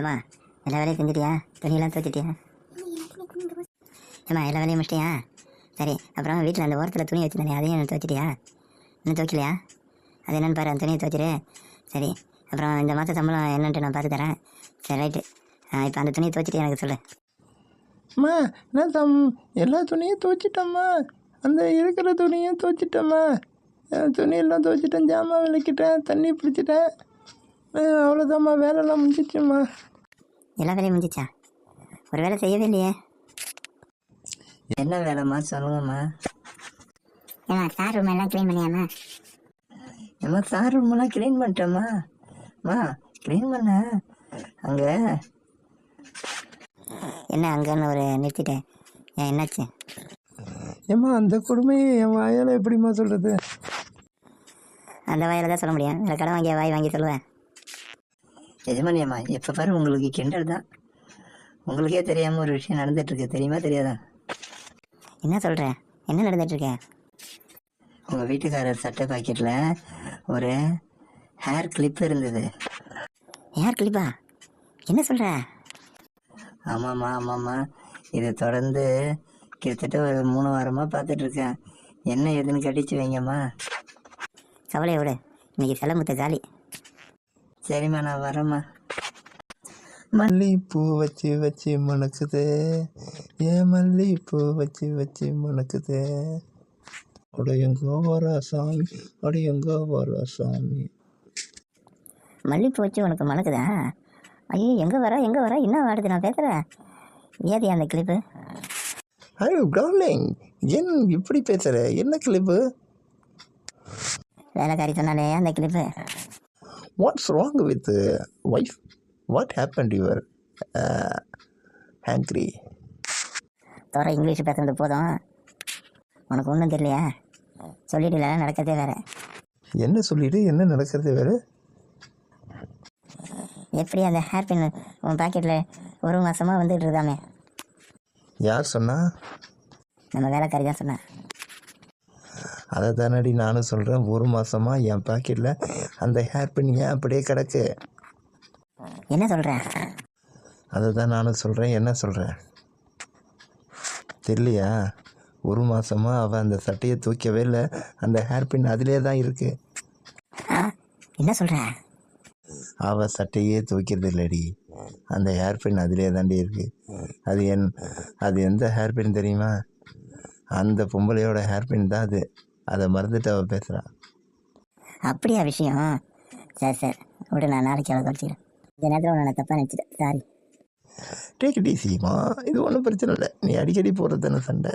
ஏமா எல்லா வேலையும் செஞ்சுட்டியா? துணியெல்லாம் துவைச்சிட்டியா? ஏம்மா எல்லா வேலையும் முடிச்சிட்டியா? சரி அப்புறம் வீட்டில் அந்த ஓரத்தில் துணி வச்சுருந்தேன் அதையும் துவைச்சிட்டியா? இன்னும் துவைக்கலையா? அது என்னென்னு பாரு அந்த துணியை துவைச்சிரு. சரி அப்புறம் இந்த மாத சம்பளம் என்னன்ட்டு நான் பார்த்து தரேன். சரி ரைட்டு. இப்போ அந்த துணியை துவைச்சிட்டு எனக்கு சொல்லு. அம்மா என்ன தம் எல்லா துணியும் துவைச்சிட்டோம்மா. அந்த இருக்கிற துணியும் துவைச்சிட்டோம்மா. துணியெல்லாம் துவைச்சிட்டேன் ஜாமான் விளக்கிட்டேன் தண்ணி பிடிச்சிட்டேன். அவ்வளோதாம்மா வேலைலாம் முடிஞ்சிச்சும்மா. எல்லா வேலையும் முடிஞ்சிச்சா? ஒரு வேலை செய்யவே இல்லையே. என்ன வேலைம்மா? சொல்லுங்கம்மா. ஏமா சார் ரூம் எல்லாம் க்ளீன் பண்ணியாமா ஏம்மா சார் ரூமெல்லாம் க்ளீன் பண்ணிட்டேம்மா. அம்மா க்ளீன் பண்ண. அங்கே. என்ன அங்கன்னு ஒரு நிறுத்திட்டேன் ஏன் என்னாச்சு? ஏம்மா அந்த கொடுமையை என் வாயால் எப்படிம்மா சொல்கிறது அந்த வாயில தான் சொல்ல முடியும். வேறு கடன் வாங்கிய வாய் வாங்கி சொல்லுவேன். எஜமானி அம்மா எப்போ பாரு உங்களுக்கு கிண்டல் தான். உங்களுக்கே தெரியாமல் ஒரு விஷயம் நடந்துட்டுருக்கு. தெரியுமா தெரியாதா? என்ன சொல்கிற என்ன நடந்துட்டு இருக்க உங்கள் வீட்டுக்காரர் சட்டை பாக்கெட்டில் ஒரு ஹேர் கிளிப் இருந்தது. யார் கிளிப்பா என்ன சொல்கிற ஆமாம்மா ஆமாம்மா. இதை தொடர்ந்து கிட்டத்தட்ட ஒரு மூணு வாரமாக பார்த்துட்ருக்கேன் என்ன ஏதுன்னு கடிச்சு வைங்கம்மா. கவலையை விடு இன்னைக்கு செலமுத்த ஜாலி. சரிம்மா நான் வரேம்மா. மல்லிப்பூ வச்சு வச்சு மணக்குது. ஏன் மல்லிப்பூ வச்சு வச்சு மணக்குது? உடையங்கோ வரா சாமி உடையங்கோ வரா சாமி மல்லிப்பூ வச்சு உனக்கு மணக்குதா? ஐயோ எங்கே வர எங்கே வர? என்ன வாடுது நான் பேசுகிறேன் ஏதி அந்த கிளிப்பு? ஐயோ டார்லிங் ஏன் இப்படி பேசுகிற என்ன கிளிப்பு? வேலைக்காரி சொன்னாலே அந்த clip. What's wrong with wife what happen your hungry தோற இங்கிலீஷ் பேசுறது போதும். உனக்கு ஒன்றும் தெரியலையா? சொல்லிட்டு நடக்கிறதே வேற. என்ன சொல்லிட்டு? என்ன நடக்கிறது வேறு? எப்படி அந்த ஹேர் பின் உன் பாக்கெட்டில் ஒரு மாதமாக வந்துட்டு இருக்காமே? யார் சொன்னா? நம்ம வேலைக்காரி தான் சொன்னேன் அதை தானடி நானும் சொல்கிறேன் ஒரு மாதமாக என் பாக்கெட்டில் அந்த ஹேர் பின் ஏன் அப்படியே கிடக்கு? என்ன சொல்கிற அதை தான் நானும் சொல்கிறேன் என்ன சொல்கிறேன் தெரியலையா? ஒரு மாதமாக அவள் அந்த சட்டையை தூக்கவே இல்லை. அந்த ஹேர் பின் அதிலே தான் இருக்குது என்ன சொல்கிற அவள் சட்டையே துவைக்கிறது இல்லடி. அந்த ஹேர் பின் அதிலே தாண்டி இருக்குது அது என் அது எந்த ஹேர் பின் தெரியுமா? அந்த பொம்பளையோட ஹேர் பின் தான் அது. அதை மறந்துட்டு அவள் பேசுகிறான் அப்படியா விஷயம்? சரி சரி. விடு நான் நாளைக்கு அவளை குறைச்சிக்கிறேன் இந்த நேரத்தில் உன்னை நான் தப்பாக நினச்சிட்டேன். சாரி டேக் இட் ஈஸிமா இது ஒன்றும் பிரச்சனை இல்லை. நீ அடிக்கடி போகிறது தானே சண்டை.